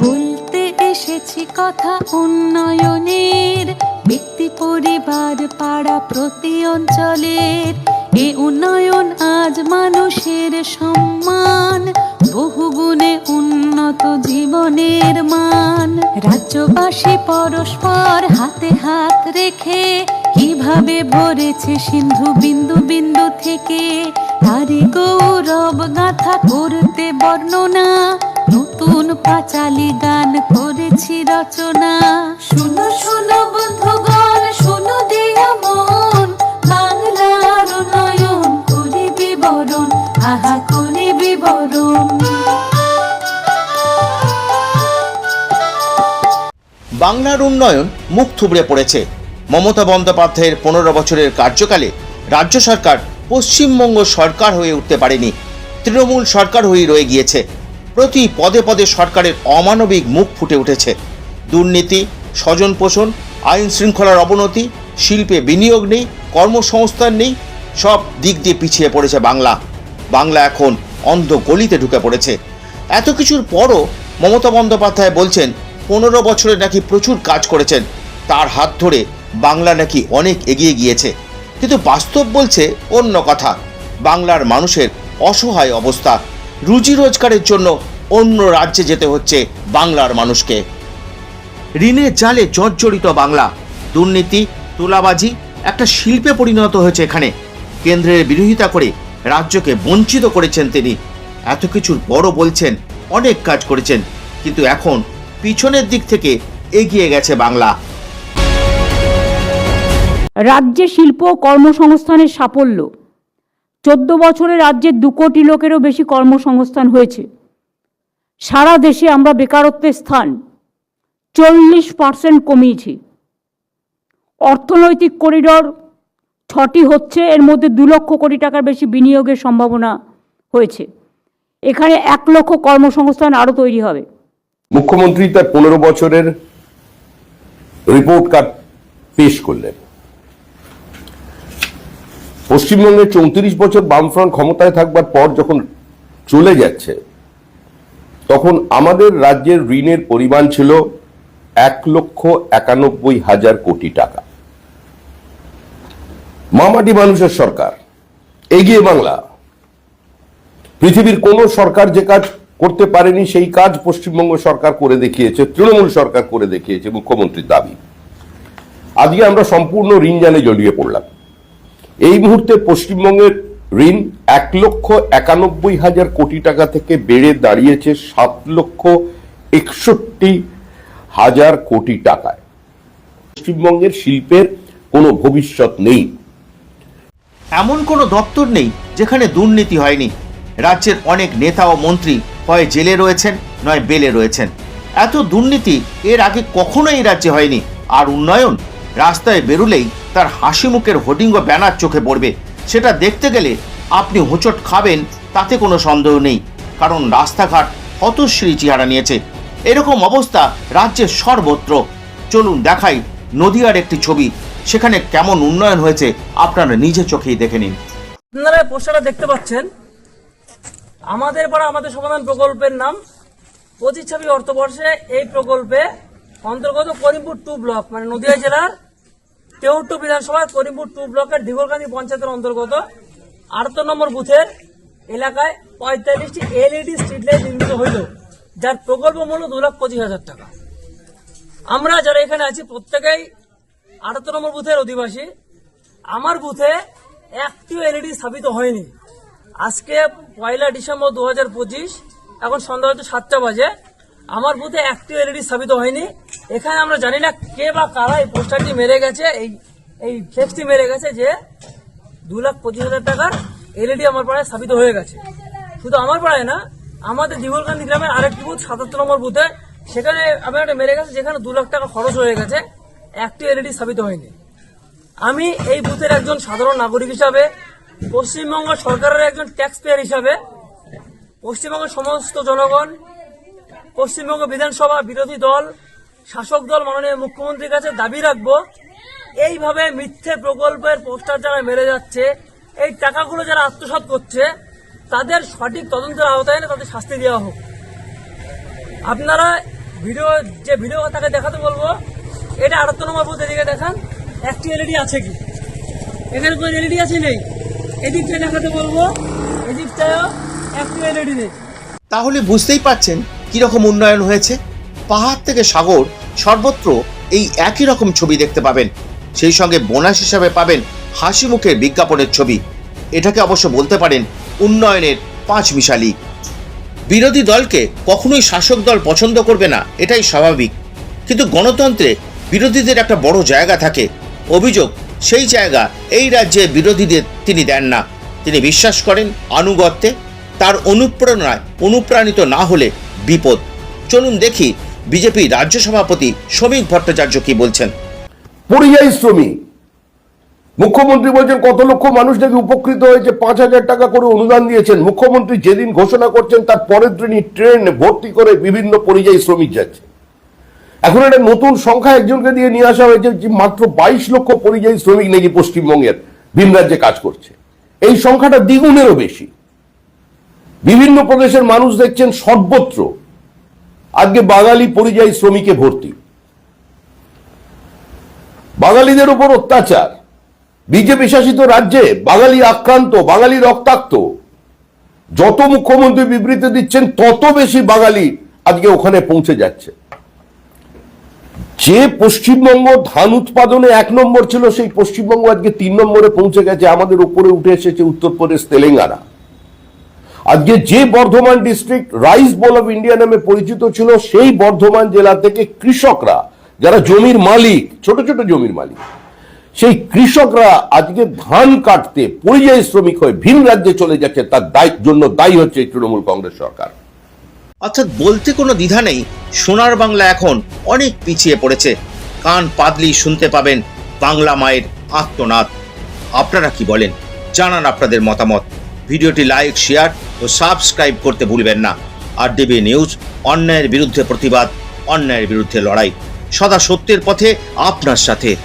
বলতে এসেছি কথা উন্নয়নের, ব্যক্তি, পরিবার, পাড়া, প্রতি অঞ্চলের। এ উন্নয়ন আজ মানুষের সম্মান বহুগুণে উন্নত জীবনের মান। রাজ্যবাসী পরস্পর হাতে হাত রেখে কীভাবে ভরেছে সিন্ধু বিন্দু বিন্দু থেকে? তারি গৌরব গাথা করতে বর্ণনা নতুন পাঁচালি গান করেছি রচনা। শুনো শুনো বন্ধুগণ শুনো দিয়া মন। বাংলার নয়ন করি বিবরণ আহা করি বিবরণ। বাংলার উন্নয়ন মুখ থুবড়ে পড়েছে। মমতা বন্দ্যোপাধ্যায়ের পনেরো বছরের কার্যকালে রাজ্য সরকার পশ্চিমবঙ্গ সরকার হয়ে উঠতে পারেনি। তৃণমূল সরকার হয়ে রয়ে গিয়েছে। প্রতি পদে পদে সরকারের অমানবিক মুখ ফুটে উঠেছে। দুর্নীতি, স্বজন পোষণ, আইন শৃঙ্খলার অবনতি, শিল্পে বিনিয়োগ নেই, কর্মসংস্থান নেই, সব দিক দিয়ে পিছিয়ে পড়েছে বাংলা। বাংলা এখন অন্ধ গলিতে ঢুকে পড়েছে। এত কিছুর পরও মমতা বন্দ্যোপাধ্যায় বলছেন, পনেরো বছরে নাকি প্রচুর কাজ করেছেন। তার হাত ধরে বাংলা নাকি অনেক এগিয়ে গিয়েছে। কিন্তু বাস্তব বলছে অন্য কথা। বাংলার মানুষের অসহায় অবস্থা। রুজি রোজগারের জন্য অন্য রাজ্যে যেতে হচ্ছে বাংলার মানুষকে। ঋণের জালে জর্জরিত বাংলা। দুর্নীতি, তোলাবাজি একটা শিল্পে পরিণত হয়েছে এখানে। কেন্দ্রের বিরোধিতা করে রাজ্যকে বঞ্চিত করেছেন তিনি। এত কিছুর বড় বলছেন, অনেক কাজ করেছেন, কিন্তু এখন পিছনের দিক থেকে এগিয়ে গেছে বাংলা। রাজ্যে শিল্প কর্মসংস্থানের সাফল্য। চোদ্দ বছরে রাজ্যের দু কোটি লোকেরও বেশি কর্মসংস্থান হয়েছে। সারা দেশে আমরা বেকারত্বের স্থান। চল্লিশ পার্সেন্ট কমিয়েছি। অর্থনৈতিক করিডর ছটি হচ্ছে, এর মধ্যে দু লক্ষ কোটি টাকার বেশি বিনিয়োগের সম্ভাবনা হয়েছে। এখানে এক লক্ষ কর্মসংস্থান আরও তৈরি হবে। মুখ্যমন্ত্রী তার পনেরো বছরের রিপোর্ট কার্ড পেশ করলেন। পশ্চিমবঙ্গে চৌত্রিশ বছর বামফ্রন্ট ক্ষমতায় থাকবার পর যখন চলে যাচ্ছে, তখন আমাদের রাজ্যের ঋণের পরিমাণ ছিল এক লক্ষ একানব্বই হাজার কোটি টাকা। মামাটি মানুষের সরকার, এগিয়ে বাংলা। পৃথিবীর কোন সরকার যে কাজ করতে পারেনি, সেই কাজ পশ্চিমবঙ্গ সরকার করে দেখিয়েছে, তৃণমূল সরকার করে দেখিয়েছে মুখ্যমন্ত্রীর দাবি। আজকে আমরা সম্পূর্ণ ঋণ জালে জড়িয়ে পড়লাম। এই মুহূর্তে পশ্চিমবঙ্গের ঋণ এক লক্ষ একানব্বই হাজার কোটি টাকা থেকে বেড়ে দাঁড়িয়েছে সাত লক্ষ একষট্টি হাজার কোটি টাকায়। পশ্চিমবঙ্গের শিল্পের কোনো ভবিষ্যৎ নেই। এমন কোনো দপ্তর নেই যেখানে দুর্নীতি হয়নি। রাজ্যের অনেক নেতা ও মন্ত্রী হয় জেলে রয়েছেন, নয় বেলে রয়েছেন। এত দুর্নীতি এর আগে কখনো এই রাজ্যে হয়নি। আর উন্নয়ন রাস্তায় বেরুলেই তার হাসি মুখের হোর্ডিং ও ব্যানার চোখে পড়বে। সেটা দেখতে গেলে আপনি হোঁচট খাবেন, তাতে কোনো সন্দেহ নেই, কারণ রাস্তাঘাট হতশ্রী চেহারা নিয়েছে। এরকম অবস্থা রাজ্যের সর্বত্র। চলুন দেখাই নদিয়ার একটি ছবি। সেখানে কেমন উন্নয়ন হয়েছে আপনারা নিজে চোখেই দেখে নিন। আপনারা পোস্টারটা দেখতে পাচ্ছেন? আমাদের পাড়া আমাদের সমাধান প্রকল্পের নাম। পঁচিশ অর্থবর্ষে এই প্রকল্পে অন্তর্গত করিমপুর টু ব্লক মানে নদিয়া জেলার তেউট্টু বিধানসভার করিমপুর টু ব্লকের ঢিগলকান্দি পঞ্চায়েতের অন্তর্গত আটাত্তর নম্বর বুথের এলাকায় পঁয়তাল্লিশটি এলইডি স্ট্রিট লাইট নির্মিত হইল, যার প্রকল্প মূল্য দু লাখ পঁচিশ হাজার টাকা। আমরা যারা এখানে আছি, প্রত্যেকেই আটাত্তর নম্বর বুথের অধিবাসী। আমার বুথে একটিও এলইডি স্থাপিত হয়নি। আজকে পয়লা ডিসেম্বর দু হাজার পঁচিশ, এখন সন্ধ্যা হয়তো সাতটা বাজে। আমার বুথে একটিও এলইডি স্থাপিত হয়নি। এখানে আমরা জানি না কে বা কারা এই পোস্টারটি মেরে গেছে, এই এই ফ্লেক্সটি মেরে গেছে যে দু লাখ পঁচিশ হাজার টাকার এলইডি আমার পাড়ায় স্থাপিত হয়ে গেছে। শুধু আমার পাড়ায় না, আমাদের দিগলকান্দি গ্রামের আরেকটি বুথ, সাতাত্তর নম্বর বুথে, সেখানে আমার একটা মেরে গেছে যেখানে দু লাখ টাকা খরচ হয়ে গেছে একটি এলইডি স্থাপিত হয়নি। আমি এই বুথের একজন সাধারণ নাগরিক হিসাবে, পশ্চিমবঙ্গ সরকারের একজন ট্যাক্স পেয়ার হিসাবে, পশ্চিমবঙ্গের সমস্ত জনগণ পশ্চিমবঙ্গ বিধানসভা বিরোধী দল, শাসক দল, মাননীয় মুখ্যমন্ত্রীর কাছে দাবি রাখব, এইভাবে মিথ্যে প্রকল্পের পোস্টার যারা মেরে যাচ্ছে, এই টাকাগুলো যারা আত্মসাৎ করছে, তাদের সঠিক তদন্তের আওতায় না তাদের শাস্তি দেওয়া হোক। আপনারা ভিডিও, যে ভিডিও তাকে দেখাতে বলব, এটা আটাত্তর নম্বর বুথ এদিকে দেখান, একটি এলইডি আছে কি? এখানে কোনো এলইডি আছে নেই? এদিকটা দেখাতে বলব এদিকটাও একটি এলইডি নেই। তাহলে বুঝতেই পাচ্ছেন কীরকম উন্নয়ন হয়েছে? পাহাড় থেকে সাগর সর্বত্র এই একই রকম ছবি দেখতে পাবেন। সেই সঙ্গে বোনাস হিসাবে পাবেন হাসি মুখের বিজ্ঞাপনের ছবি। এটাকে অবশ্য বলতে পারেন উন্নয়নের পাঁচ মিশালি। বিরোধী দলকে কখনোই শাসক দল পছন্দ করবে না, এটাই স্বাভাবিক। কিন্তু গণতন্ত্রে বিরোধীদের একটা বড় জায়গা থাকে। অভিযোগ, সেই জায়গা এই রাজ্যে বিরোধীদের তিনি দেন না। তিনি বিশ্বাস করেন আনুগত্যে, তার অনুপ্রেরণায় অনুপ্রাণিত না হলে বিপদ। চলুন দেখি বিজেপি রাজ্য সভাপতি শ্রমিক ভট্টাচার্য কি বলছেন। পরিযায়ী শ্রমিক। মুখ্যমন্ত্রী বলছেন, কত লক্ষ মানুষ নাকি উপকৃত হয়েছে, পাঁচ হাজার টাকা করে অনুদান দিয়েছেন। মুখ্যমন্ত্রী যেদিন ঘোষণা করছেন, তার পরের দিনই ট্রেন ভর্তি করে বিভিন্ন পরিযায়ী শ্রমিক যাচ্ছে। এখন একটা নতুন সংখ্যা একজনকে দিয়ে নিয়ে আসা হয়েছে, যে মাত্র বাইশ লক্ষ পরিযায়ী শ্রমিক নাকি পশ্চিমবঙ্গের, ভিন রাজ্যে কাজ করছে। এই সংখ্যাটা দ্বিগুণেরও বেশি। বিভিন্ন প্রদেশের মানুষ দেখছেন সর্বত্র। আজকে বাঙালি পরিযায়ী শ্রমিকে ভর্তি। বাঙালিদের উপর অত্যাচার। বিজেপি শাসিত রাজ্যে বাঙালি আক্রান্ত, বাঙালি রক্তাক্ত। যত মুখ্যমন্ত্রী বিবৃতি দিচ্ছেন, তত বেশি বাঙালি আজকে ওখানে পৌঁছে যাচ্ছে। যে পশ্চিমবঙ্গ ধান উৎপাদনে এক নম্বর ছিল, সেই পশ্চিমবঙ্গ আজকে তিন নম্বরে পৌঁছে গেছে, আমাদের উপরে উঠে এসেছে উত্তরপ্রদেশ, তেলেঙ্গানা। আজকে যে Bardhaman district rice bowl of India নামে পরিচিত ছিল, সেই বর্ধমান জেলা থেকে কৃষকরা, যারা জমির মালিক, ছোট ছোট জমির মালিক, সেই কৃষকরা আজকে ধান কাটতে পরিযায়ী শ্রমিক হয়ে ভিন রাজ্যে চলে যাচ্ছে, তার দায়, জন্য দায়ী হচ্ছে তৃণমূল কংগ্রেস সরকার। অর্থাৎ বলতে কোনো দ্বিধা নেই, সোনার বাংলা এখন অনেক পিছিয়ে পড়েছে। কান পাদলি শুনতে পাবেন বাংলা মায়ের আত্মনাদ। আপনারা কি বলেন? জানান আপনাদের মতামত। ভিডিওটি লাইক শেয়ার ও সাবস্ক্রাইব করতে ভুলবেন না। আর ডিবি নিউজ অন্যায়ের বিরুদ্ধে প্রতিবাদ, অন্যায়ের বিরুদ্ধে লড়াই। সদা সত্যের পথে আপনার সাথে।